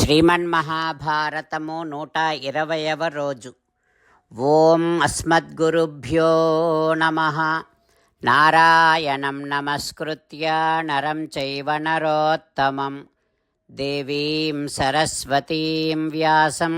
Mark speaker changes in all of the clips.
Speaker 1: శ్రీమన్మహాభారతము నూట ఇరవయవ రోజు ఓం అస్మద్గురుభ్యో నమ నారాయణం నమస్కృత్య నరం చైవ నరోత్తమం దేవీం సరస్వతీం వ్యాసం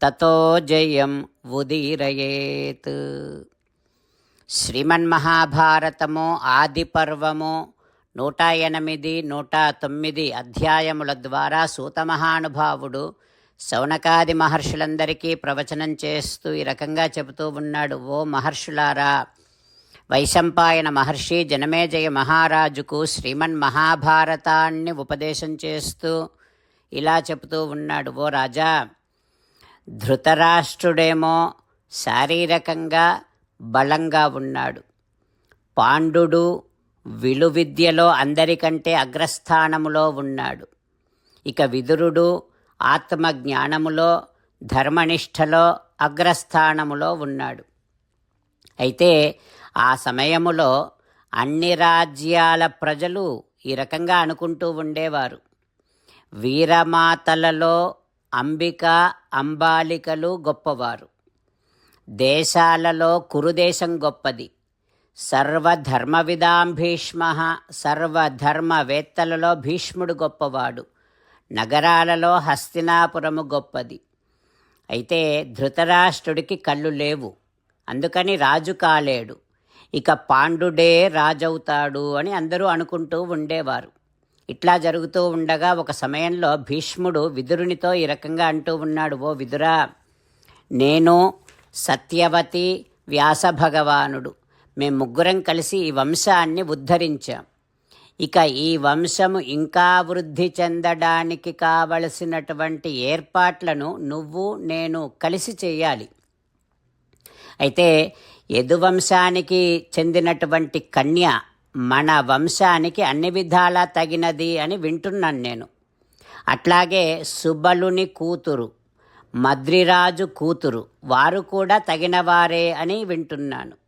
Speaker 1: తతో జయం ఉదీరయేత్ శ్రీమన్మహాభారతము ఆది పర్వము నూట ఎనిమిది నూట తొమ్మిది అధ్యాయముల ద్వారా సూతమహానుభావుడు శౌనకాది మహర్షులందరికీ ప్రవచనం చేస్తూ ఈ రకంగా చెబుతూ ఉన్నాడు ఓ మహర్షులారా వైశంపాయన మహర్షి జనమేజయ మహారాజుకు శ్రీమన్ మహాభారతాన్ని ఉపదేశం చేస్తూ ఇలా చెబుతూ ఉన్నాడు ఓ రాజా ధృతరాష్ట్రుడేమో శారీరకంగా బలంగా ఉన్నాడు పాండు విలువిద్యలో అందరికంటే అగ్రస్థానములో ఉన్నాడు. ఇక విదురుడు ఆత్మజ్ఞానములో ధర్మనిష్టలో అగ్రస్థానములో ఉన్నాడు. అయితే ఆ సమయములో అన్ని రాజ్యాల ప్రజలు ఈ రకంగా అనుకుంటూ ఉండేవారు. వీరమాతలలో అంబిక అంబాలికలు గొప్పవారు. దేశాలలో కురుదేశం గొప్పది. సర్వధర్మవిదాం భీష్మ సర్వధర్మవేత్తలలో భీష్ముడు గొప్పవాడు. నగరాలలో హస్తినాపురము గొప్పది. అయితే ధృతరాష్ట్రుడికి కళ్ళు లేవు. అందుకని రాజు కాలేడు. ఇక పాండుడే రాజవుతాడు అని అందరూ అనుకుంటూ ఉండేవారు. ఇట్లా జరుగుతూ ఉండగా ఒక సమయంలో భీష్ముడు విదురునితో ఈ రకంగా అంటూ ఉన్నాడు ఓ విదురా నేను సత్యవతి వ్యాస భగవానుడు మేము ముగ్గురం కలిసి ఈ వంశాన్ని ఉద్ధరించాం. ఇక ఈ వంశము ఇంకా వృద్ధి చెందడానికి కావలసినటువంటి ఏర్పాట్లను నువ్వు నేను కలిసి చేయాలి. అయితే యదువంశానికి చెందినటువంటి కన్య మన వంశానికి అన్ని విధాలా తగినది అని వింటున్నాను నేను. అట్లాగే సుబలుని కూతురు మద్రిరాజు కూతురు వారు కూడా తగినవారే అని వింటున్నాను.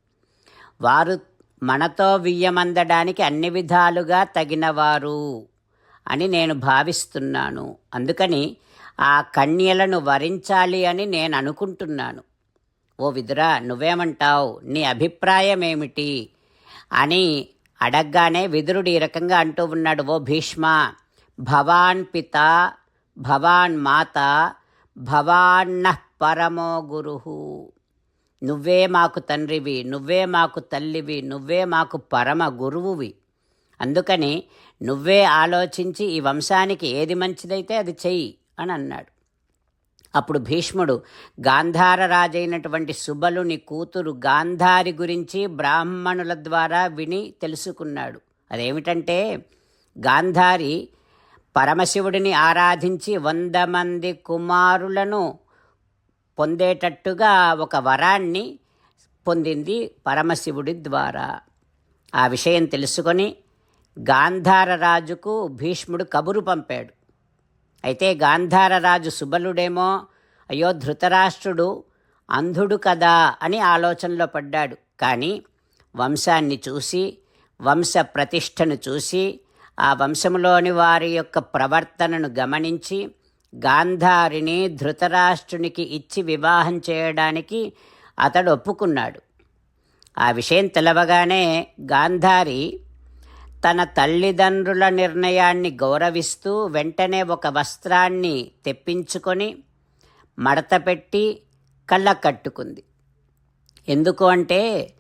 Speaker 1: వారు మనతో వియ్యమందడానికి అన్ని విధాలుగా తగినవారు అని నేను భావిస్తున్నాను. అందుకని ఆ కన్యలను వరించాలి అని నేను అనుకుంటున్నాను. ఓ విదురా నువ్వేమంటావు? నీ అభిప్రాయం ఏమిటి అని అడగ్గానే విదురుడు ఈ రకంగా అంటూ ఉన్నాడు. ఓ భీష్మ భవాన్ పిత భవాన్ మాత భవాన్న పరమో గురు. నువ్వే మాకు తండ్రివి నువ్వే మాకు తల్లివి నువ్వే మాకు పరమ గురువువి. అందుకని నువ్వే ఆలోచించి ఈ వంశానికి ఏది మంచిదైతే అది చెయ్యి అని అన్నాడు. అప్పుడు భీష్ముడు గాంధార రాజైనటువంటి సుబలుని కూతురు గాంధారి గురించి బ్రాహ్మణుల ద్వారా విని తెలుసుకున్నాడు. అదేమిటంటే గాంధారి పరమశివుడిని ఆరాధించి వంద మంది కుమారులను పొందేటట్టుగా ఒక వరాన్ని పొందింది పరమశివుడి ద్వారా. ఆ విషయం తెలుసుకొని గాంధార రాజుకు భీష్ముడు కబురు పంపాడు. అయితే గాంధార రాజు సుబలుడేమో అయ్యో ధృతరాష్ట్రుడు అంధుడు కదా అని ఆలోచనలో పడ్డాడు. కానీ వంశాన్ని చూసి వంశ ప్రతిష్టను చూసి ఆ వంశంలోని వారి యొక్క ప్రవర్తనను గమనించి గాంధారిని ధృతరాష్ట్రునికి ఇచ్చి వివాహం చేయడానికి అతడు ఒప్పుకున్నాడు. ఆ విషయం తెలవగానే గాంధారి తన తల్లిదండ్రుల నిర్ణయాన్ని గౌరవిస్తూ వెంటనే ఒక వస్త్రాన్ని తెప్పించుకొని మడతపెట్టి కళ్ళ కట్టుకుంది. ఎందుకు అంటే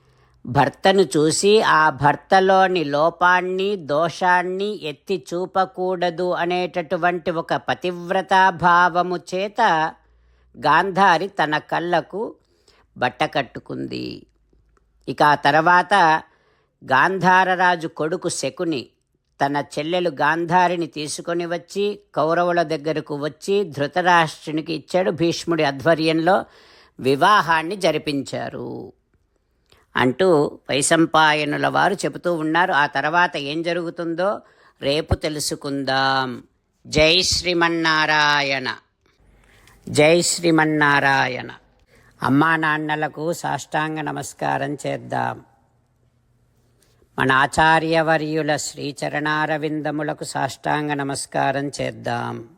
Speaker 1: భర్తను చూసి ఆ భర్తలోని లోపాన్ని దోషాన్ని ఎత్తి చూపకూడదు అనేటటువంటి ఒక పతివ్రతా భావము చేత గాంధారి తన కళ్ళకు బట్ట కట్టుకుంది. ఇక ఆ తర్వాత గాంధారరాజు కొడుకు శకుని తన చెల్లెలు గాంధారిని తీసుకొని వచ్చి కౌరవుల దగ్గరకు వచ్చి ధృతరాష్ట్రునికి ఇచ్చాడు. భీష్ముడి ఆధ్వర్యంలో వివాహాన్ని జరిపించారు. అంటూ వైశంపాయనుల వారు చెబుతూ ఉన్నారు. ఆ తర్వాత ఏం జరుగుతుందో రేపు తెలుసుకుందాం. జై శ్రీమన్నారాయణ. జై శ్రీమన్నారాయణ. అమ్మా నాన్నలకు సాష్టాంగ నమస్కారం చేద్దాం. మన ఆచార్యవర్యుల శ్రీచరణారవిందములకు సాష్టాంగ నమస్కారం చేద్దాం.